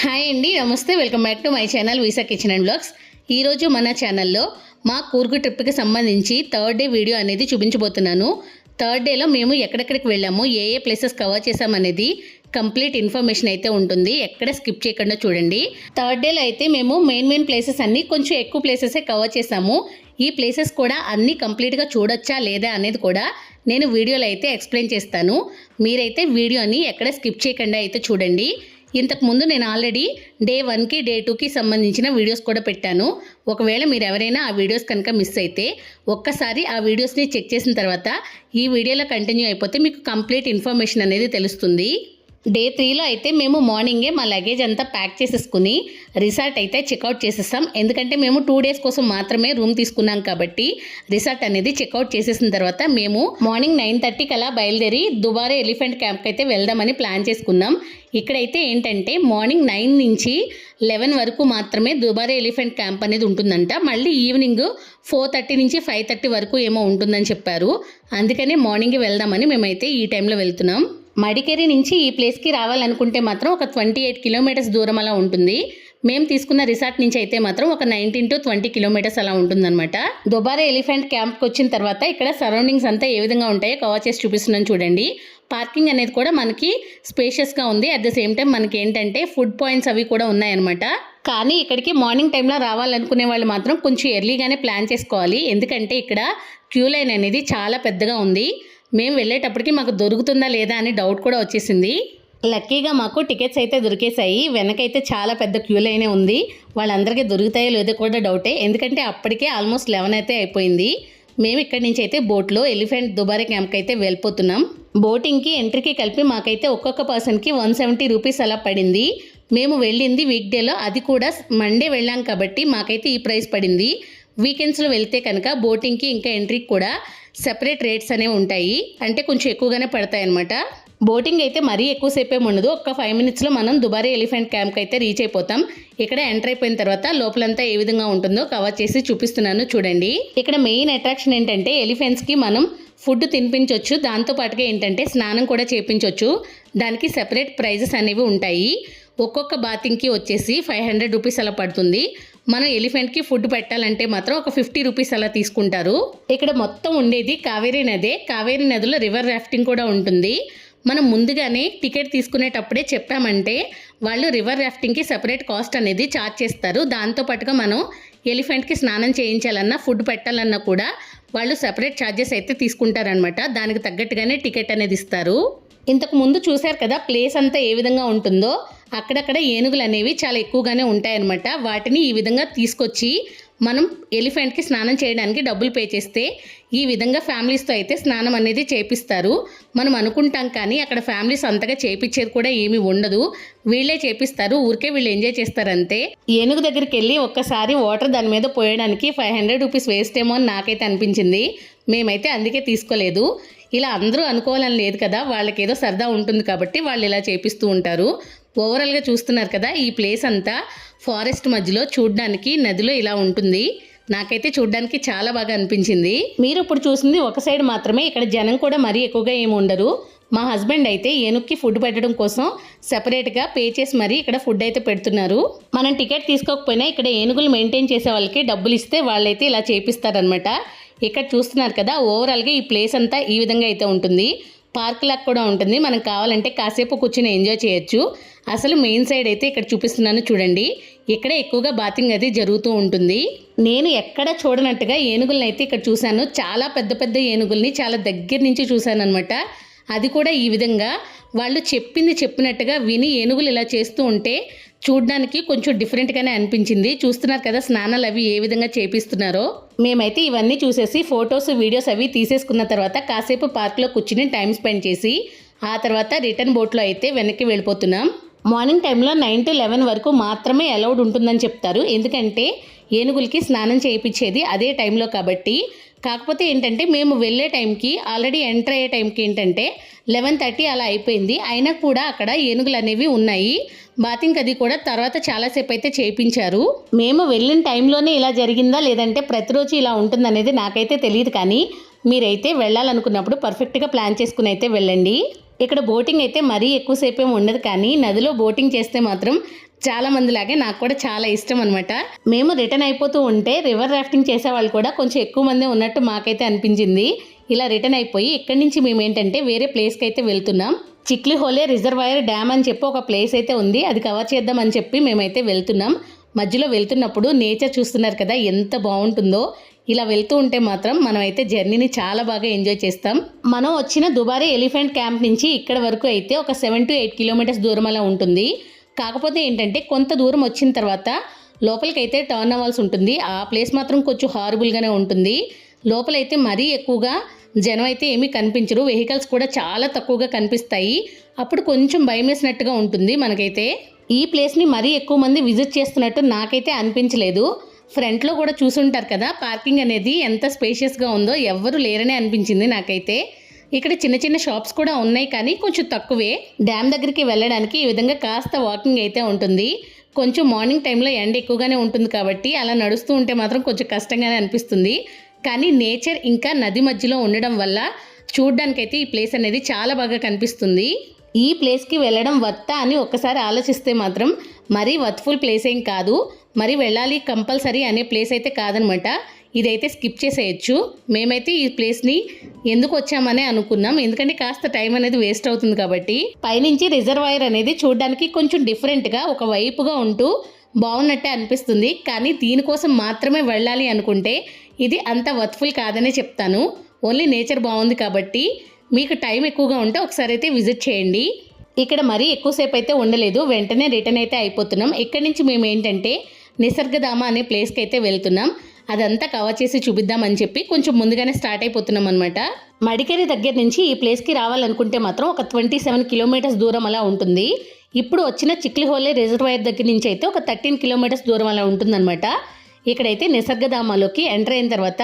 Hi అండి నమస్తే. Welcome back to my channel visa kitchen and blogs. ఈరోజు మన ఛానల్లో మా కూర్గు ట్రిప్కి సంబంధించి థర్డ్ డే వీడియో అనేది చూపించబోతున్నాను. థర్డ్ డేలో మేము ఎక్కడెక్కడికి వెళ్ళాము ఏ ఏ ప్లేసెస్ కవర్ చేసామనేది కంప్లీట్ ఇన్ఫర్మేషన్ అయితే ఉంటుంది. ఎక్కడ స్కిప్ చేయకుండా చూడండి. థర్డ్ డేలో అయితే మేము మెయిన్ మెయిన్ ప్లేసెస్ అన్నీ కొంచెం ఎక్కువ ప్లేసెసే కవర్ చేసాము ఈ ప్లేసెస్ కూడా అన్నీ కంప్లీట్గా చూడొచ్చా లేదా అనేది కూడా నేను వీడియోలో అయితే ఎక్స్ప్లెయిన్ చేస్తాను. మీరైతే వీడియోని ఎక్కడ స్కిప్ చేయకుండా అయితే చూడండి. ఇంతకుముందు నేను ఆల్రెడీ డే వన్కి డే టూకి సంబంధించిన వీడియోస్ కూడా పెట్టాను. ఒకవేళ మీరు ఎవరైనా ఆ వీడియోస్ కనుక మిస్ అయితే ఒక్కసారి ఆ వీడియోస్ని చెక్ చేసిన తర్వాత ఈ వీడియోలో కంటిన్యూ అయిపోతే మీకు కంప్లీట్ ఇన్ఫర్మేషన్ అనేది తెలుస్తుంది. డే త్రీలో అయితే మేము మార్నింగే మా లగేజ్ అంతా ప్యాక్ చేసేసుకుని రిసార్ట్ అయితే చెక్అవుట్ చేసేస్తాం. ఎందుకంటే మేము టూ డేస్ కోసం మాత్రమే రూమ్ తీసుకున్నాం కాబట్టి రిసార్ట్ అనేది చెక్అవుట్ చేసేసిన తర్వాత మేము మార్నింగ్ నైన్ థర్టీకి అలా బయలుదేరి దుబారే ఎలిఫెంట్ క్యాంప్కి అయితే వెళ్దామని ప్లాన్ చేసుకున్నాం. ఇక్కడైతే ఏంటంటే మార్నింగ్ నైన్ నుంచి లెవెన్ వరకు మాత్రమే దుబారే ఎలిఫెంట్ క్యాంప్ అనేది ఉంటుందంట. మళ్ళీ ఈవినింగ్ ఫోర్ థర్టీ నుంచి ఫైవ్ థర్టీ వరకు ఏమో ఉంటుందని చెప్పారు. అందుకనే మార్నింగ్ వెళ్దామని మేమైతే ఈ టైంలో వెళ్తున్నాం. మడికేరి నుంచి ఈ ప్లేస్కి రావాలనుకుంటే మాత్రం ఒక ట్వంటీ ఎయిట్ కిలోమీటర్స్ దూరం అలా ఉంటుంది. మేము తీసుకున్న రిసార్ట్ నుంచి అయితే మాత్రం ఒక నైన్టీన్ టు ట్వంటీ కిలోమీటర్స్ అలా ఉంటుందన్నమాట. దుబారా ఎలిఫెంట్ క్యాంప్కి వచ్చిన తర్వాత ఇక్కడ సరౌండింగ్స్ అంతా ఏ విధంగా ఉంటాయో కవర్ చేసి చూపిస్తున్నాను చూడండి. పార్కింగ్ అనేది కూడా మనకి స్పేషియస్గా ఉంది. అట్ ద సేమ్ టైం మనకి ఏంటంటే ఫుడ్ పాయింట్స్ అవి కూడా ఉన్నాయన్నమాట. కానీ ఇక్కడికి మార్నింగ్ టైంలో రావాలనుకునే వాళ్ళు మాత్రం కొంచెం ఎర్లీగానే ప్లాన్ చేసుకోవాలి. ఎందుకంటే ఇక్కడ క్యూ లైన్ అనేది చాలా పెద్దగా ఉంది. మేము వెళ్ళేటప్పటికి మాకు దొరుకుతుందా లేదా అని డౌట్ కూడా వచ్చేసింది. లక్కీగా మాకు టికెట్స్ అయితే దొరికేసాయి వెనకైతే చాలా పెద్ద క్యూ లైనే ఉంది. వాళ్ళందరికీ దొరుకుతాయో లేదో కూడా డౌటే. ఎందుకంటే అప్పటికే ఆల్మోస్ట్ లెవెన్ అయితే అయిపోయింది. మేము ఇక్కడి నుంచి అయితే బోట్లో ఎలిఫెంట్ దుబారే క్యాంప్కి అయితే వెళ్ళిపోతున్నాం. బోటింగ్కి ఎంట్రీకి కలిపి మాకైతే ఒక్కొక్క పర్సన్కి వన్ సెవెంటీ రూపీస్ అలా పడింది. మేము వెళ్ళింది వీక్ డేలో అది కూడా మండే వెళ్ళాం కాబట్టి మాకైతే ఈ ప్రైస్ పడింది. వీకెండ్స్లో వెళ్తే కనుక బోటింగ్కి ఇంకా ఎంట్రీకి కూడా సెపరేట్ రేట్స్ అనేవి ఉంటాయి. అంటే కొంచెం ఎక్కువగానే పడతాయి అనమాట బోటింగ్ అయితే మరీ ఎక్కువసేపే ఉండదు ఒక్క ఫైవ్ మినిట్స్లో మనం దుబారీ ఎలిఫెంట్ క్యాంప్కి అయితే రీచ్ అయిపోతాం. ఇక్కడ ఎంటర్ అయిపోయిన తర్వాత లోపలంతా ఏ విధంగా ఉంటుందో కవర్ చేసి చూపిస్తున్నాను చూడండి. ఇక్కడ మెయిన్ అట్రాక్షన్ ఏంటంటే ఎలిఫెంట్స్కి మనం ఫుడ్ తినిపించవచ్చు దాంతో పాటుగా ఏంటంటే స్నానం కూడా చేపించవచ్చు దానికి సెపరేట్ ప్రైజెస్ అనేవి ఉంటాయి. ఒక్కొక్క బాతింగ్కి వచ్చేసి ఫైవ్ హండ్రెడ్ రూపీస్ అలా పడుతుంది. మనం ఎలిఫెంట్కి ఫుడ్ పెట్టాలంటే మాత్రం ఒక ఫిఫ్టీ రూపీస్ అలా తీసుకుంటారు. ఇక్కడ మొత్తం ఉండేది కావేరీ నదే. కావేరీ నదిలో రివర్ రాఫ్టింగ్ కూడా ఉంటుంది. మనం ముందుగానే టికెట్ తీసుకునేటప్పుడే చెప్పామంటే వాళ్ళు రివర్ రాఫ్టింగ్కి సపరేట్ కాస్ట్ అనేది ఛార్జ్ చేస్తారు. దాంతోపాటుగా మనం ఎలిఫెంట్కి స్నానం చేయించాలన్నా ఫుడ్ పెట్టాలన్నా కూడా వాళ్ళు సపరేట్ ఛార్జెస్ అయితే తీసుకుంటారనమాట దానికి తగ్గట్టుగానే టికెట్ అనేది ఇస్తారు. ఇంతకు ముందు చూశారు కదా ప్లేస్ అంతా ఏ విధంగా ఉంటుందో అక్కడక్కడ ఏనుగులు అనేవి చాలా ఎక్కువగానే ఉంటాయన్నమాట. వాటిని ఈ విధంగా తీసుకొచ్చి మనం ఎలిఫెంట్కి స్నానం చేయడానికి డబ్బులు పే చేస్తే ఈ విధంగా ఫ్యామిలీస్తో అయితే స్నానం అనేది చేపిస్తారు. మనం అనుకుంటాం కానీ అక్కడ ఫ్యామిలీస్ అంతగా చేపించేది కూడా ఏమీ ఉండదు. వీళ్ళే చేపిస్తారు ఊరికే వీళ్ళు ఎంజాయ్ చేస్తారంతే. ఏనుగు దగ్గరికి వెళ్ళి ఒక్కసారి వాటర్ దాని మీద పోయడానికి ఫైవ్ హండ్రెడ్ రూపీస్ వేస్ట్ ఏమో అని నాకైతే అనిపించింది. మేమైతే అందుకే తీసుకోలేదు. ఇలా అందరూ అనుకోవాలని లేదు కదా వాళ్ళకి ఏదో సరదా ఉంటుంది కాబట్టి వాళ్ళు ఇలా చేపిస్తూ ఉంటారు. ఓవరాల్గా చూస్తున్నారు కదా ఈ ప్లేస్ అంతా ఫారెస్ట్ మధ్యలో చూడడానికి నదిలో ఇలా ఉంటుంది. నాకైతే చూడడానికి చాలా బాగా అనిపించింది. మీరు ఇప్పుడు చూసింది ఒక సైడ్ మాత్రమే ఇక్కడ జనం కూడా మరీ ఎక్కువగా ఏమి ఉండరు. మా హస్బెండ్ అయితే ఏనుక్కి ఫుడ్ పెట్టడం కోసం సెపరేట్గా పే చేసి మరీ ఇక్కడ ఫుడ్ అయితే పెడుతున్నారు. మనం టికెట్ తీసుకోకపోయినా ఇక్కడ ఏనుగులు మెయింటైన్ చేసే వాళ్ళకి డబ్బులు ఇస్తే వాళ్ళైతే ఇలా చేపిస్తారనమాట ఇక్కడ చూస్తున్నారు కదా ఓవరాల్గా ఈ ప్లేస్ అంతా ఈ విధంగా అయితే ఉంటుంది. పార్క్ లాగా కూడా ఉంటుంది. మనం కావాలంటే కాసేపు కూర్చొని ఎంజాయ్ చేయొచ్చు. అసలు మెయిన్ సైడ్ అయితే ఇక్కడ చూపిస్తున్నాను చూడండి. ఇక్కడ ఎక్కువగా బాతింగ్ అది జరుగుతూ ఉంటుంది. నేను ఎక్కడ చూడనట్టుగా ఏనుగులను అయితే ఇక్కడ చూశాను. చాలా పెద్ద పెద్ద ఏనుగుల్ని చాలా దగ్గర నుంచి చూశాను అనమాట అది కూడా ఈ విధంగా. వాళ్ళు చెప్పింది చెప్పినట్టుగా విని ఏనుగులు ఇలా చేస్తూ ఉంటే చూడడానికి కొంచెం డిఫరెంట్గానే అనిపించింది. చూస్తున్నారు కదా స్నానాలు అవి ఏ విధంగా చేపిస్తున్నారో. మేమైతే ఇవన్నీ చూసేసి ఫొటోస్ వీడియోస్ అవి తీసేసుకున్న తర్వాత కాసేపు పార్క్లో కూర్చుని టైం స్పెండ్ చేసి ఆ తర్వాత రిటర్న్ బోట్లో అయితే వెనక్కి వెళ్ళిపోతున్నాం. మార్నింగ్ టైంలో నైన్ టు లెవెన్ వరకు మాత్రమే అలౌడ్ ఉంటుందని చెప్తారు. ఎందుకంటే ఏనుగులకి స్నానం చేయించేది అదే టైంలో కాబట్టి కాకపోతే ఏంటంటే మేము వెళ్ళే టైంకి ఆల్రెడీ ఎంటర్ అయ్యే టైంకి ఏంటంటే లెవెన్ థర్టీ అలా అయిపోయింది. అయినా కూడా అక్కడ ఏనుగులు అనేవి ఉన్నాయి. బాతింగ్ అది కూడా తర్వాత చాలాసేపు అయితే చేయించారు. మేము వెళ్ళిన టైంలోనే ఇలా జరిగిందా లేదంటే ప్రతిరోజు ఇలా ఉంటుందనేది నాకైతే తెలియదు కానీ మీరైతే వెళ్ళాలనుకున్నప్పుడు పర్ఫెక్ట్గా ప్లాన్ చేసుకుని అయితే వెళ్ళండి. ఇక్కడ బోటింగ్ అయితే మరీ ఎక్కువసేపు ఏమి ఉండదు కానీ నదిలో బోటింగ్ చేస్తే మాత్రం చాలా మంది లాగే నాకు కూడా చాలా ఇష్టం అనమాట మేము రిటర్న్ అయిపోతూ ఉంటే రివర్ రాఫ్టింగ్ చేసే వాళ్ళు కూడా కొంచెం ఎక్కువ మంది ఉన్నట్టు మాకైతే అనిపించింది. ఇలా రిటర్న్ అయిపోయి ఇక్కడి నుంచి మేము ఏంటంటే వేరే ప్లేస్కి అయితే వెళ్తున్నాం. చిక్లి హోలే రిజర్వాయర్ డ్యామ్ అని చెప్పి ఒక ప్లేస్ అయితే ఉంది. అది కవర్ చేద్దాం అని చెప్పి మేమైతే వెళ్తున్నాం. మధ్యలో వెళ్తున్నప్పుడు నేచర్ చూస్తున్నారు కదా ఎంత బాగుంటుందో. ఇలా వెళ్తూ ఉంటే మాత్రం మనం అయితే జర్నీని చాలా బాగా ఎంజాయ్ చేస్తాం. మనం వచ్చిన దుబారీ ఎలిఫెంట్ క్యాంప్ నుంచి ఇక్కడ వరకు అయితే ఒక సెవెన్ టు ఎయిట్ కిలోమీటర్స్ దూరం అలా ఉంటుంది. కాకపోతే ఏంటంటే కొంత దూరం వచ్చిన తర్వాత లోపలికైతే టర్న్ అవ్వాల్సి ఉంటుంది. ఆ ప్లేస్ మాత్రం కొంచెం హారబుల్గానే ఉంటుంది. లోపలైతే మరీ ఎక్కువగా జనం అయితే ఏమీ కనిపించరు. వెహికల్స్ కూడా చాలా తక్కువగా కనిపిస్తాయి. అప్పుడు కొంచెం భయం వేసినట్టుగా ఉంటుంది మనకైతే. ఈ ప్లేస్ని మరీ ఎక్కువ మంది విజిట్ చేస్తున్నట్టు నాకైతే అనిపించలేదు. ఫ్రంట్లో కూడా చూసుంటారు కదా పార్కింగ్ అనేది ఎంత స్పేషియస్గా ఉందో ఎవ్వరు లేరనే అనిపించింది నాకైతే. ఇక్కడ చిన్న చిన్న షాప్స్ కూడా ఉన్నాయి కానీ కొంచెం తక్కువే. డ్యామ్ దగ్గరికి వెళ్ళడానికి ఈ విధంగా కాస్త వాకింగ్ అయితే ఉంటుంది. కొంచెం మార్నింగ్ టైంలో ఎండ ఎక్కువగానే ఉంటుంది కాబట్టి అలా నడుస్తూ ఉంటే మాత్రం కొంచెం కష్టంగానే అనిపిస్తుంది. కానీ నేచర్ ఇంకా నది మధ్యలో ఉండడం వల్ల చూడ్డానికైతే ఈ ప్లేస్ అనేది చాలా బాగా కనిపిస్తుంది. ఈ ప్లేస్కి వెళ్ళడం వర్త అని ఒక్కసారి ఆలోచిస్తే మాత్రం మరీ వర్త్ఫుల్ ప్లేస్ ఏం కాదు. మరి వెళ్ళాలి కంపల్సరీ అనే ప్లేస్ అయితే కాదనమాట. ఇదైతే స్కిప్ చేసేయచ్చు. మేమైతే ఈ ప్లేస్ని ఎందుకు వచ్చామనే అనుకున్నాం. ఎందుకంటే కాస్త టైం అనేది వేస్ట్ అవుతుంది కాబట్టి. పైనుంచి రిజర్వాయర్ అనేది చూడడానికి కొంచెం డిఫరెంట్గా ఒక వైపుగా ఉంటూ బాగున్నట్టే అనిపిస్తుంది. కానీ దీనికోసం మాత్రమే వెళ్ళాలి అనుకుంటే ఇది అంత వర్త్ఫుల్ కాదనే చెప్తాను. ఓన్లీ నేచర్ బాగుంది కాబట్టి. మీకు టైం ఎక్కువగా ఉంటే ఒకసారి అయితే విజిట్ చేయండి. ఇక్కడ మరీ ఎక్కువసేపు అయితే ఉండలేదు. వెంటనే రిటర్న్ అయితే అయిపోతున్నాం. ఇక్కడి నుంచి మేము ఏంటంటే నిసర్గధామ అనే ప్లేస్కి అయితే వెళ్తున్నాం. అదంతా కవర్ చేసి చూపిద్దామని చెప్పి కొంచెం ముందుగానే స్టార్ట్ అయిపోతున్నాం అనమాట మడికేరి దగ్గర నుంచి ఈ ప్లేస్కి రావాలనుకుంటే మాత్రం ఒక ట్వంటీ సెవెన్ కిలోమీటర్స్ దూరం అలా ఉంటుంది. ఇప్పుడు వచ్చిన చిక్లిహోలే రిజర్వాయర్ దగ్గర నుంచి అయితే ఒక థర్టీన్ కిలోమీటర్స్ దూరం అలా ఉంటుందన్నమాట. ఇక్కడైతే నిసర్గధామాలోకి ఎంటర్ అయిన తర్వాత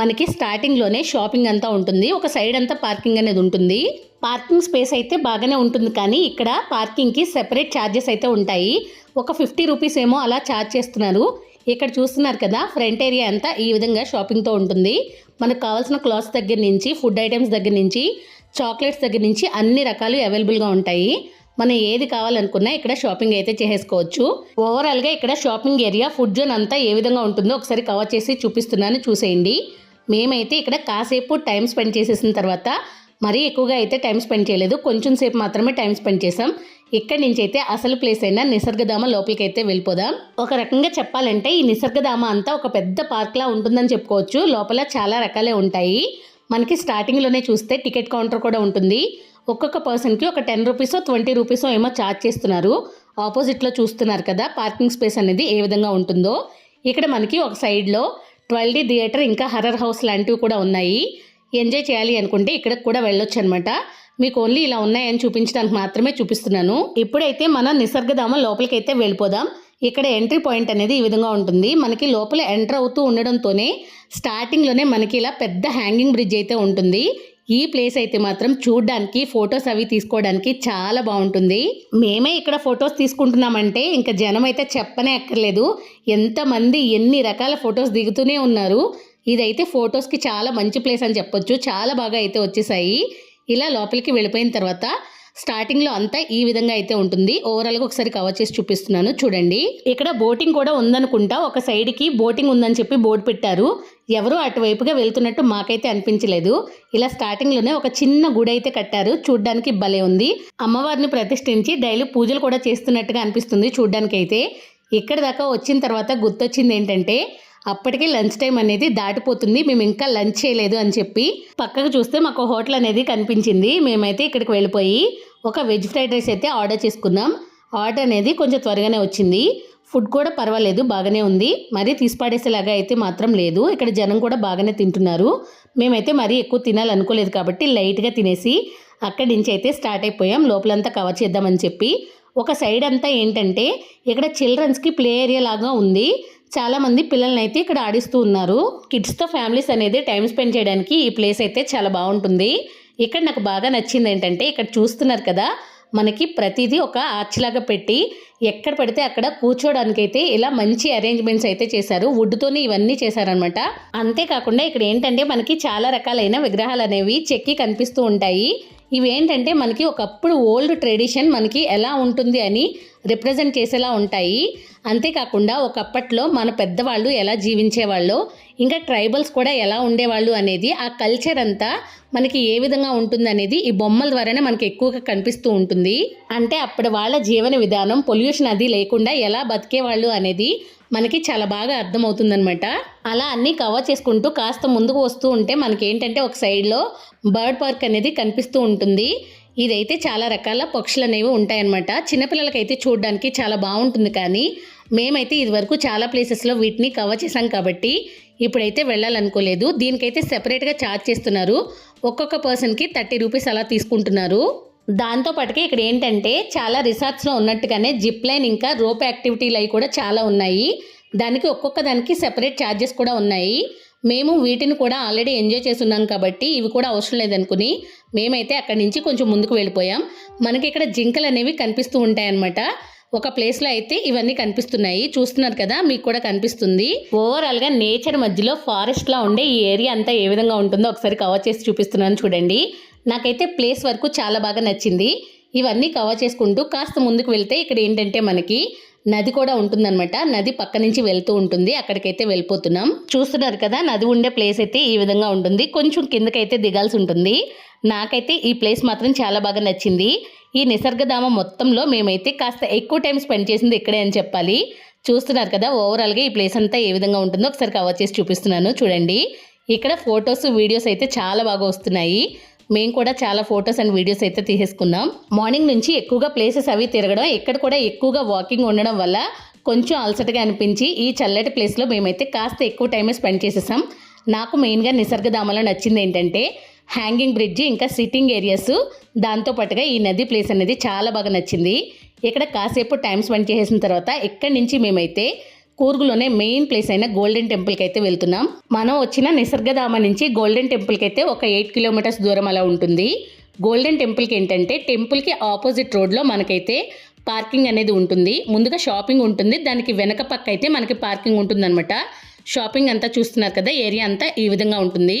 మనకి స్టార్టింగ్లోనే షాపింగ్ అంతా ఉంటుంది. ఒక సైడ్ అంతా పార్కింగ్ అనేది ఉంటుంది. పార్కింగ్ స్పేస్ అయితే బాగానే ఉంటుంది. కానీ ఇక్కడ పార్కింగ్కి సెపరేట్ ఛార్జెస్ అయితే ఉంటాయి. ఒక ఫిఫ్టీ రూపీస్ ఏమో అలా ఛార్జ్ చేస్తున్నారు. ఇక్కడ చూస్తున్నారు కదా ఫ్రంట్ ఏరియా అంతా ఈ విధంగా షాపింగ్తో ఉంటుంది. మనకు కావాల్సిన క్లాత్స్ దగ్గర నుంచి ఫుడ్ ఐటమ్స్ దగ్గర నుంచి చాక్లెట్స్ దగ్గర నుంచి అన్ని రకాలు అవైలబుల్గా ఉంటాయి. మనం ఏది కావాలనుకున్నా ఇక్కడ షాపింగ్ అయితే చేసేసుకోవచ్చు ఓవరాల్గా ఇక్కడ షాపింగ్ ఏరియా ఫుడ్ జోన్ అంతా ఏ విధంగా ఉంటుందో ఒకసారి కవర్ చేసి చూపిస్తున్నాను చూసేయండి. మేమైతే ఇక్కడ కాసేపు టైం స్పెండ్ చేసేసిన తర్వాత మరీ ఎక్కువగా అయితే టైం స్పెండ్ చేయలేదు. కొంచెం సేపు మాత్రమే టైం స్పెండ్ చేసాం ఇక్కడి నుంచి అయితే అసలు ప్లేస్ అయినా నిసర్గధామ లోపలికి అయితే వెళ్ళిపోదాం. ఒక రకంగా చెప్పాలంటే ఈ నిసర్గధామ అంతా ఒక పెద్ద పార్క్లా ఉంటుందని చెప్పుకోవచ్చు. లోపల చాలా రకాలే ఉంటాయి. మనకి స్టార్టింగ్లోనే చూస్తే టికెట్ కౌంటర్ కూడా ఉంటుంది. ఒక్కొక్క పర్సన్కి ఒక టెన్ రూపీసో ట్వంటీ రూపీసో ఏమో ఛార్జ్ చేస్తున్నారు. ఆపోజిట్లో చూస్తున్నారు కదా పార్కింగ్ స్పేస్ అనేది ఏ విధంగా ఉంటుందో. ఇక్కడ మనకి ఒక సైడ్లో ట్వెల్వ్ డి థియేటర్ ఇంకా హర్రర్ హౌస్ లాంటివి కూడా ఉన్నాయి. ఎంజాయ్ చేయాలి అనుకుంటే ఇక్కడికి కూడా వెళ్ళొచ్చు అనమాట మీకు ఓన్లీ ఇలా ఉన్నాయని చూపించడానికి మాత్రమే చూపిస్తున్నాను. ఇప్పుడైతే మనం నిసర్గధామం లోపలికైతే వెళ్ళిపోదాం. ఇక్కడ ఎంట్రీ పాయింట్ అనేది ఈ విధంగా ఉంటుంది. మనకి లోపల ఎంటర్ అవుతూ ఉండడంతోనే స్టార్టింగ్లోనే మనకి ఇలా పెద్ద హ్యాంగింగ్ బ్రిడ్జ్ అయితే ఉంటుంది. ఈ ప్లేస్ అయితే మాత్రం చూడడానికి ఫొటోస్ అవి తీసుకోవడానికి చాలా బాగుంటుంది. మేమే ఇక్కడ ఫొటోస్ తీసుకుంటున్నామంటే ఇంకా జనం అయితే చెప్పనే అక్కర్లేదు. ఎంతమంది ఎన్ని రకాల ఫొటోస్ దిగుతూనే ఉన్నారు. ఇదైతే ఫొటోస్కి చాలా మంచి ప్లేస్ అని చెప్పొచ్చు. చాలా బాగా అయితే వచ్చేసాయి. ఇలా లోపలికి వెళ్ళిపోయిన తర్వాత స్టార్టింగ్లో అంతా ఈ విధంగా అయితే ఉంటుంది. ఓవరాల్గా ఒకసారి కవర్ చేసి చూపిస్తున్నాను. చూడండి. ఇక్కడ బోటింగ్ కూడా ఉందనుకుంటా. ఒక సైడ్కి బోటింగ్ ఉందని చెప్పి బోర్డు పెట్టారు. ఎవరు అటువైపుగా వెళ్తున్నట్టు మాకైతే అనిపించలేదు. ఇలా స్టార్టింగ్లోనే ఒక చిన్న గుడి అయితే కట్టారు. చూడ్డానికి భలే ఉంది. అమ్మవారిని ప్రతిష్ఠించి డైలీ పూజలు కూడా చేస్తున్నట్టుగా అనిపిస్తుంది చూడ్డానికి అయితే ఇక్కడ దాకా వచ్చిన తర్వాత గుర్తొచ్చింది ఏంటంటే అప్పటికే లంచ్ టైం అనేది దాటిపోతుంది. మేము ఇంకా లంచ్ చేయలేదు అని చెప్పి పక్కకు చూస్తే మాకు హోటల్ అనేది కనిపించింది. మేమైతే ఇక్కడికి వెళ్ళిపోయి ఒక వెజ్ ఫ్రైడ్ రైస్ అయితే ఆర్డర్ చేసుకున్నాం. ఆర్డర్ అనేది కొంచెం త్వరగానే వచ్చింది. ఫుడ్ కూడా పర్వాలేదు బాగానే ఉంది. మరీ తీసిపాడేసేలాగా అయితే మాత్రం లేదు. ఇక్కడ జనం కూడా బాగానే తింటున్నారు. మేమైతే మరీ ఎక్కువ తినాలనుకోలేదు కాబట్టి లైట్గా తినేసి అక్కడి నుంచి అయితే స్టార్ట్ అయిపోయాం. లోపలంతా కవర్ చేద్దామని చెప్పి. ఒక సైడ్ అంతా ఏంటంటే ఇక్కడ చిల్డ్రన్స్కి ప్లే ఏరియా లాగా ఉంది. చాలామంది పిల్లల్ని అయితే ఇక్కడ ఆడిస్తూ ఉన్నారు. కిడ్స్తో ఫ్యామిలీస్ అనేది టైం స్పెండ్ చేయడానికి ఈ ప్లేస్ అయితే చాలా బాగుంటుంది. ఇక్కడ నాకు బాగా నచ్చింది ఏంటంటే ఇక్కడ చూస్తున్నారు కదా మనకి ప్రతిదీ ఒక ఆర్చ్ లాగా పెట్టి ఎక్కడ పడితే అక్కడ కూర్చోడానికి అయితే ఇలా మంచి అరేంజ్మెంట్స్ అయితే చేశారు. వుడ్తోనే ఇవన్నీ చేశారనమాట అంతేకాకుండా ఇక్కడ ఏంటంటే మనకి చాలా రకాలైన విగ్రహాలు అనేవి చెక్కి కనిపిస్తూ ఉంటాయి. ఇవేంటంటే మనకి ఒకప్పుడు ఓల్డ్ ట్రెడిషన్ మనకి ఎలా ఉంటుంది అని రిప్రజెంట్ చేసేలా ఉంటాయి. అంతేకాకుండా ఒకప్పట్లో మన పెద్దవాళ్ళు ఎలా జీవించేవాళ్ళు ఇంకా ట్రైబల్స్ కూడా ఎలా ఉండేవాళ్ళు అనేది ఆ కల్చర్ అంతా మనకి ఏ విధంగా ఉంటుంది అనేది ఈ బొమ్మల ద్వారానే మనకి ఎక్కువగా కనిపిస్తూ ఉంటుంది. అంటే అప్పటి వాళ్ళ జీవన విధానం పొల్యూషన్ అది లేకుండా ఎలా బతికేవాళ్ళు అనేది మనకి చాలా బాగా అర్థమవుతుందనమాట అలా అన్నీ కవర్ చేసుకుంటూ కాస్త ముందుకు వస్తూ ఉంటే మనకి ఏంటంటే ఒక సైడ్లో బర్డ్ పార్క్ అనేది కనిపిస్తూ ఉంటుంది. ఇదైతే చాలా రకాల పక్షులు అనేవి ఉంటాయన్నమాట. చిన్నపిల్లలకైతే చూడడానికి చాలా బాగుంటుంది కానీ మేమైతే ఇదివరకు చాలా ప్లేసెస్లో వీటిని కవర్ చేసాం కాబట్టి ఇప్పుడైతే వెళ్ళాలనుకోలేదు. దీనికైతే సెపరేట్గా ఛార్జ్ చేస్తున్నారు. ఒక్కొక్క పర్సన్కి థర్టీ రూపీస్ అలా తీసుకుంటున్నారు. దాంతో పాటుగా ఇక్కడ ఏంటంటే చాలా రిసార్ట్స్లో ఉన్నట్టుగానే జిప్ లైన్ ఇంకా రోప్ యాక్టివిటీలు అవి కూడా చాలా ఉన్నాయి. దానికి ఒక్కొక్క దానికి సెపరేట్ ఛార్జెస్ కూడా ఉన్నాయి. మేము వీటిని కూడా ఆల్రెడీ ఎంజాయ్ చేస్తున్నాం కాబట్టి ఇవి కూడా అవసరం లేదనుకుని మేమైతే అక్కడి నుంచి కొంచెం ముందుకు వెళ్ళిపోయాం. మనకి ఇక్కడ జింకలు అనేవి కనిపిస్తూ ఉంటాయన్నమాట. ఒక ప్లేస్లో అయితే ఇవన్నీ కనిపిస్తున్నాయి. చూస్తున్నారు కదా మీకు కూడా కనిపిస్తుంది. ఓవరాల్గా నేచర్ మధ్యలో ఫారెస్ట్లా ఉండే ఈ ఏరియా అంతా ఏ విధంగా ఉంటుందో ఒకసారి కవర్ చేసి చూపిస్తున్నాను చూడండి. నాకైతే ప్లేస్ వరకు చాలా బాగా నచ్చింది. ఇవన్నీ కవర్ చేసుకుంటూ కాస్త ముందుకు వెళ్తే ఇక్కడ ఏంటంటే మనకి నది కూడా ఉంటుందన్నమాట. నది పక్క నుంచి వెళ్తూ ఉంటుంది. అక్కడికైతే వెళ్ళిపోతున్నాం. చూస్తున్నారు కదా నది ఉండే ప్లేస్ అయితే ఈ విధంగా ఉంటుంది. కొంచెం కిందకైతే దిగాల్సి ఉంటుంది. నాకైతే ఈ ప్లేస్ మాత్రం చాలా బాగా నచ్చింది. ఈ నిసర్గధామ మొత్తంలో మేమైతే కాస్త ఎక్కువ టైం స్పెండ్ చేసింది ఇక్కడే అని చెప్పాలి. చూస్తున్నారు కదా ఓవరాల్గా ఈ ప్లేస్ అంతా ఏ విధంగా ఉంటుందో ఒకసారి కవర్ చేసి చూపిస్తున్నాను. చూడండి. ఇక్కడ ఫొటోస్ వీడియోస్ అయితే చాలా బాగా వస్తున్నాయి. మేము కూడా చాలా ఫొటోస్ అండ్ వీడియోస్ అయితే తీసేసుకున్నాం. మార్నింగ్ నుంచి ఎక్కువగా ప్లేసెస్ అవి తిరగడం ఇక్కడ కూడా ఎక్కువగా వాకింగ్ ఉండడం వల్ల కొంచెం అలసటగా అనిపించి ఈ చల్లటి ప్లేస్లో మేమైతే కాస్త ఎక్కువ టైమే స్పెండ్ చేసేసాం. నాకు మెయిన్గా నిసర్గధామలో నచ్చింది ఏంటంటే హ్యాంగింగ్ బ్రిడ్జ్ ఇంకా సిట్టింగ్ ఏరియాస్ దాంతో పాటుగా ఈ నది ప్లేస్ అనేది చాలా బాగా నచ్చింది. ఇక్కడ కాసేపు టైం స్పెండ్ చేసిన తర్వాత ఇక్కడి నుంచి మేమైతే కూర్గులోనే మెయిన్ ప్లేస్ అయిన గోల్డెన్ టెంపుల్కి అయితే వెళ్తున్నాం. మనం వచ్చిన నిసర్గధామ నుంచి గోల్డెన్ టెంపుల్కి అయితే ఒక ఎయిట్ కిలోమీటర్స్ దూరం అలా ఉంటుంది. గోల్డెన్ టెంపుల్కి ఏంటంటే టెంపుల్కి ఆపోజిట్ రోడ్లో మనకైతే పార్కింగ్ అనేది ఉంటుంది. ముందుగా షాపింగ్ ఉంటుంది. దానికి వెనక పక్క అయితే మనకి పార్కింగ్ ఉంటుందన్నమాట. షాపింగ్ అంతా చూస్తున్నారు కదా ఏరియా అంతా ఈ విధంగా ఉంటుంది.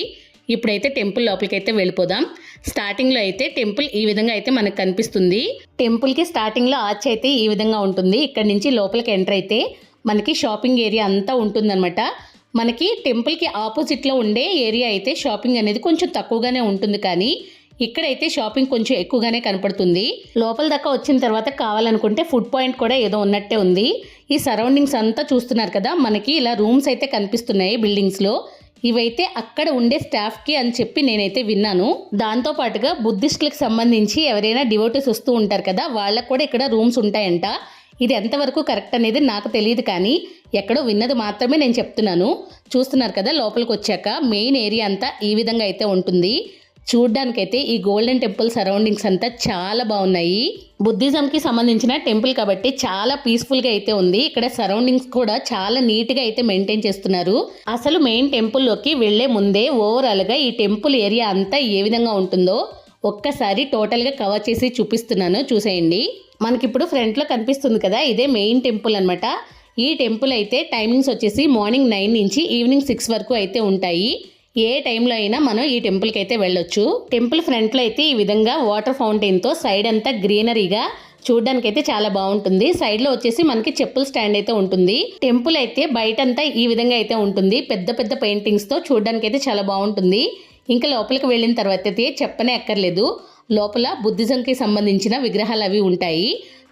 ఇప్పుడైతే టెంపుల్ లోపలికి అయితే వెళ్ళిపోదాం. స్టార్టింగ్లో అయితే టెంపుల్ ఈ విధంగా అయితే మనకు కనిపిస్తుంది. టెంపుల్కి స్టార్టింగ్లో ఆర్చ్ అయితే ఈ విధంగా ఉంటుంది. ఇక్కడ నుంచి లోపలికి ఎంటర్ అయితే మనకి షాపింగ్ ఏరియా అంతా ఉంటుందన్నమాట. మనకి టెంపుల్కి ఆపోజిట్లో ఉండే ఏరియా అయితే షాపింగ్ అనేది కొంచెం తక్కువగానే ఉంటుంది. కానీ ఇక్కడైతే షాపింగ్ కొంచెం ఎక్కువగానే కనపడుతుంది. లోపల దాకా వచ్చిన తర్వాత కావాలనుకుంటే ఫుడ్ పాయింట్ కూడా ఏదో ఉన్నట్టే ఉంది. ఈ సరౌండింగ్స్ అంతా చూస్తున్నారు కదా మనకి ఇలా రూమ్స్ అయితే కనిపిస్తున్నాయి బిల్డింగ్స్లో ఇవైతే అక్కడ ఉండే స్టాఫ్కి అని చెప్పి నేనైతే విన్నాను. దాంతో పాటుగా బుద్ధిస్టులకు సంబంధించి ఎవరైనా డివోటీస్ వస్తూ ఉంటారు కదా వాళ్ళకు కూడా ఇక్కడ రూమ్స్ ఉంటాయంట. ఇది ఎంతవరకు కరెక్ట్ అనేది నాకు తెలియదు కానీ ఎక్కడో విన్నది మాత్రమే నేను చెప్తున్నాను. చూస్తున్నారు కదా లోపలికి వచ్చాక మెయిన్ ఏరియా అంతా ఈ విధంగా అయితే ఉంటుంది. చూడ్డానికైతే ఈ గోల్డెన్ టెంపుల్ సరౌండింగ్స్ అంతా చాలా బాగున్నాయి. బుద్ధిజంకి సంబంధించిన టెంపుల్ కాబట్టి చాలా పీస్ఫుల్గా అయితే ఉంది. ఇక్కడ సరౌండింగ్స్ కూడా చాలా నీట్గా అయితే మెయింటైన్ చేస్తున్నారు. అసలు మెయిన్ టెంపుల్లోకి వెళ్ళే ముందే ఓవరాల్గా ఈ టెంపుల్ ఏరియా అంతా ఏ విధంగా ఉంటుందో ఒక్కసారి టోటల్గా కవర్ చేసి చూపిస్తున్నాను. చూసేయండి. మనకిప్పుడు ఫ్రంట్లో కనిపిస్తుంది కదా ఇదే మెయిన్ టెంపుల్ అనమాట ఈ టెంపుల్ అయితే టైమింగ్స్ వచ్చేసి మార్నింగ్ నైన్ నుంచి ఈవినింగ్ సిక్స్ వరకు అయితే ఉంటాయి. ఏ టైంలో అయినా మనం ఈ టెంపుల్కి అయితే వెళ్ళొచ్చు. టెంపుల్ ఫ్రంట్లో అయితే ఈ విధంగా వాటర్ ఫౌంటైన్తో సైడ్ అంతా గ్రీనరీగా చూడడానికి అయితే చాలా బాగుంటుంది. సైడ్లో వచ్చేసి మనకి చెప్పుల స్టాండ్ అయితే ఉంటుంది. టెంపుల్ అయితే బయటంతా ఈ విధంగా అయితే ఉంటుంది. పెద్ద పెద్ద పెయింటింగ్స్తో చూడడానికి అయితే చాలా బాగుంటుంది. ఇంకా లోపలికి వెళ్ళిన తర్వాత అయితే చెప్పనే అక్కర్లేదు. లోపల బుద్ధిజంకి సంబంధించిన విగ్రహాలు అవి ఉంటాయి.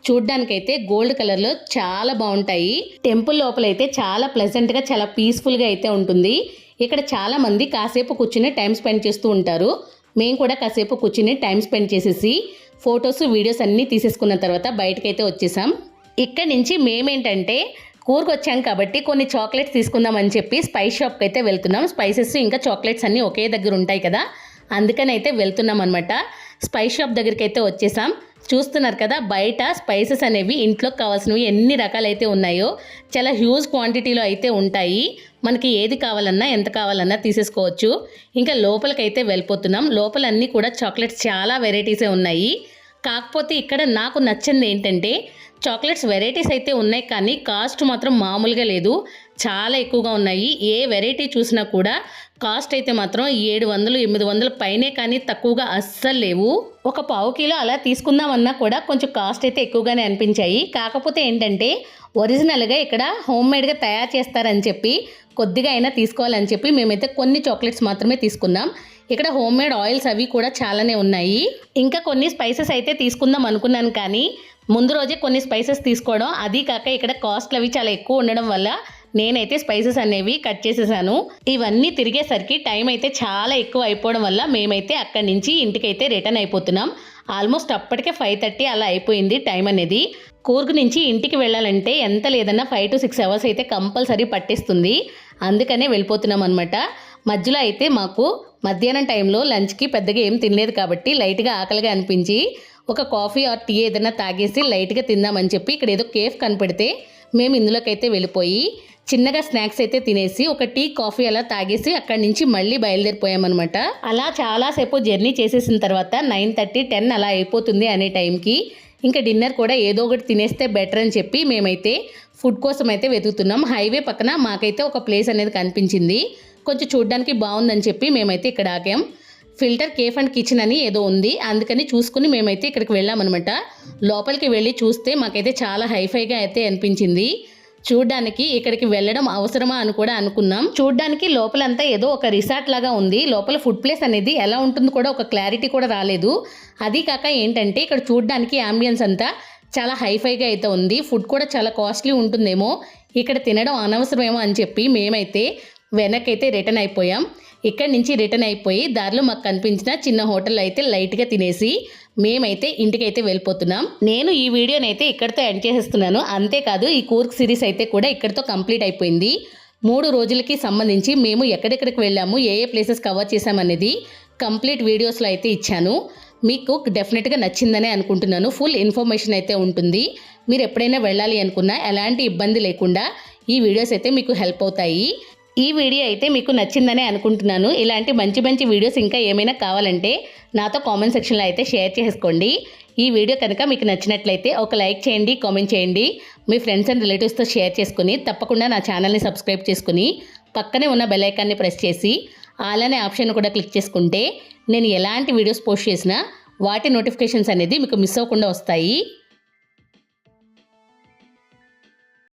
చూడ్డానికైతే గోల్డ్ కలర్లో చాలా బాగుంటాయి. టెంపుల్ లోపలైతే చాలా ప్లెజెంట్గా చాలా పీస్ఫుల్గా అయితే ఉంటుంది. ఇక్కడ చాలామంది కాసేపు కూర్చుని టైం స్పెండ్ చేస్తూ ఉంటారు. మేము కూడా కాసేపు కూర్చుని టైం స్పెండ్ చేసేసి ఫొటోస్ వీడియోస్ అన్నీ తీసేసుకున్న తర్వాత బయటకైతే వచ్చేసాం. ఇక్కడ నుంచి మేమేంటంటే కూరకు వచ్చాం కాబట్టి కొన్ని చాక్లెట్స్ తీసుకుందామని చెప్పి స్పైస్ షాప్కి అయితే వెళ్తున్నాం. స్పైసెస్ ఇంకా చాక్లెట్స్ అన్నీ ఒకే దగ్గర ఉంటాయి కదా. అందుకని అయితే వెళ్తున్నాం అనమాట స్పైస్ షాప్ దగ్గరికి అయితే వచ్చేసాం. చూస్తున్నారు కదా బయట స్పైసెస్ అనేవి ఇంట్లో కావాల్సినవి ఎన్ని రకాలైతే ఉన్నాయో చాలా హ్యూజ్ క్వాంటిటీలో అయితే ఉంటాయి. మనకి ఏది కావాలన్నా ఎంత కావాలన్నా తీసేసుకోవచ్చు. ఇంకా లోపలికైతే వెళ్ళిపోతున్నాం. లోపల అన్నీ కూడా చాక్లెట్స్ చాలా వెరైటీసే ఉన్నాయి. కాకపోతే ఇక్కడ నాకు నచ్చింది ఏంటంటే చాక్లెట్స్ వెరైటీస్ అయితే ఉన్నాయి కానీ కాస్ట్ మాత్రం మామూలుగా లేదు. చాలా ఎక్కువగా ఉన్నాయి. ఏ వెరైటీ చూసినా కూడా కాస్ట్ అయితే మాత్రం ఏడు వందలు ఎనిమిది వందల పైనే కానీ తక్కువగా అస్సలు లేవు. ఒక పావు కిలో అలా తీసుకుందామన్నా కూడా కొంచెం కాస్ట్ అయితే ఎక్కువగానే అనిపించాయి. కాకపోతే ఏంటంటే ఒరిజినల్గా ఇక్కడ హోమ్ మేడ్గా తయారు చేస్తారని చెప్పి కొద్దిగా అయినా తీసుకోవాలని చెప్పి మేమైతే కొన్ని చాక్లెట్స్ మాత్రమే తీసుకున్నాం. ఇక్కడ హోమ్ మేడ్ ఆయిల్స్ అవి కూడా చాలానే ఉన్నాయి. ఇంకా కొన్ని స్పైసెస్ అయితే తీసుకుందాం అనుకున్నాను కానీ ముందు రోజే కొన్ని స్పైసెస్ తీసుకోవడం. అది కాక ఇక్కడ కాస్ట్లు అవి చాలా ఎక్కువ ఉండడం వల్ల నేనైతే స్పైసెస్ అనేవి కట్ చేసేసాను. ఇవన్నీ తిరిగేసరికి టైం అయితే చాలా ఎక్కువ అయిపోవడం వల్ల మేమైతే అక్కడి నుంచి ఇంటికైతే రిటర్న్ అయిపోతున్నాం. ఆల్మోస్ట్ అప్పటికే ఫైవ్ థర్టీ అలా అయిపోయింది టైం అనేది. కూర్గ్ నుంచి ఇంటికి వెళ్ళాలంటే ఎంత లేదన్నా ఫైవ్ టు సిక్స్ అవర్స్ అయితే కంపల్సరీ పట్టేస్తుంది. అందుకనే వెళ్ళిపోతున్నాం అనమాట మధ్యలో అయితే మాకు మధ్యాహ్నం టైంలో లంచ్కి పెద్దగా ఏం తినలేదు కాబట్టి లైట్గా ఆకలిగా అనిపించి ఒక కాఫీ ఆర్ టీ ఏదైనా తాగేసి లైట్గా తిందామని చెప్పి ఇక్కడ ఏదో కేఫ్ కనపడితే మేము ఇందులోకైతే వెళ్ళిపోయి చిన్నగా స్నాక్స్ అయితే తినేసి ఒక టీ కాఫీ అలా తాగేసి అక్కడి నుంచి మళ్ళీ బయలుదేరిపోయామన్నమాట. అలా చాలాసేపు జర్నీ చేసేసిన తర్వాత నైన్ థర్టీ టెన్ అలా అయిపోతుంది అనే టైంకి ఇంకా డిన్నర్ కూడా ఏదో ఒకటి తినేస్తే బెటర్ అని చెప్పి మేమైతే ఫుడ్ కోసం అయితే వెతుకుతున్నాం. హైవే పక్కన మాకైతే ఒక ప్లేస్ అనేది కనిపించింది. కొంచెం చూడడానికి బాగుందని చెప్పి మేమైతే ఇక్కడ ఆగాం. ఫిల్టర్ కేఫ్ అండ్ కిచెన్ అని ఏదో ఉంది. అందుకని చూసుకుని మేమైతే ఇక్కడికి వెళ్ళామన్నమాట. లోపలికి వెళ్ళి చూస్తే మాకైతే చాలా హైఫైగా అయితే అనిపించింది. చూడ్డానికి ఇక్కడికి వెళ్ళడం అవసరమా అని కూడా అనుకున్నాం. చూడ్డానికి లోపలంతా ఏదో ఒక రిసార్ట్ లాగా ఉంది. లోపల ఫుడ్ ప్లేస్ అనేది ఎలా ఉంటుందో కూడా ఒక క్లారిటీ కూడా రాలేదు. అది కాక ఏంటంటే ఇక్కడ చూడ్డానికి అంబియన్స్ అంతా చాలా హైఫైగా అయితే ఉంది. ఫుడ్ కూడా చాలా కాస్ట్లీ ఉంటుందేమో. ఇక్కడ తినడం అనవసరమేమో అని చెప్పి మేమైతే వెనకైతే రిటర్న్ అయిపోయాం. ఇక్కడి నుంచి రిటర్న్ అయిపోయి దారిలో మాకు కనిపించిన చిన్న హోటల్ అయితే లైట్గా తినేసి మేమైతే ఇంటికైతే వెళ్ళిపోతున్నాం. నేను ఈ వీడియోని అయితే ఇక్కడితో ఎండ్ చేసేస్తున్నాను. అంతేకాదు ఈ కూర్క్ సిరీస్ అయితే కూడా ఇక్కడితో కంప్లీట్ అయిపోయింది. మూడు రోజులకి సంబంధించి మేము ఎక్కడెక్కడికి వెళ్ళాము ఏ ఏ ప్లేసెస్ కవర్ చేసామనేది కంప్లీట్ వీడియోస్లో అయితే ఇచ్చాను. మీకు డెఫినెట్గా నచ్చిందనే అనుకుంటున్నాను. ఫుల్ ఇన్ఫర్మేషన్ అయితే ఉంటుంది. మీరు ఎప్పుడైనా వెళ్ళాలి అనుకున్నా ఎలాంటి ఇబ్బంది లేకుండా ఈ వీడియోస్ అయితే మీకు హెల్ప్ అవుతాయి. ఈ వీడియో అయితే మీకు నచ్చిందనే అనుకుంటున్నాను. ఇలాంటి మంచి మంచి వీడియోస్ ఇంకా ఏమైనా కావాలంటే నాతో కామెంట్ సెక్షన్లో అయితే షేర్ చేసుకోండి. ఈ వీడియో కనుక మీకు నచ్చినట్లయితే ఒక లైక్ చేయండి కామెంట్ చేయండి. మీ ఫ్రెండ్స్ అండ్ రిలేటివ్స్తో షేర్ చేసుకుని తప్పకుండా నా ఛానల్ని సబ్స్క్రైబ్ చేసుకుని పక్కనే ఉన్న బెల్ ఐకాన్ని ప్రెస్ చేసి ఆల్ అనే ఆప్షన్ కూడా క్లిక్ చేసుకుంటే నేను ఎలాంటి వీడియోస్ పోస్ట్ చేసినా వాటి నోటిఫికేషన్స్ అనేది మీకు మిస్ అవ్వకుండా వస్తాయి.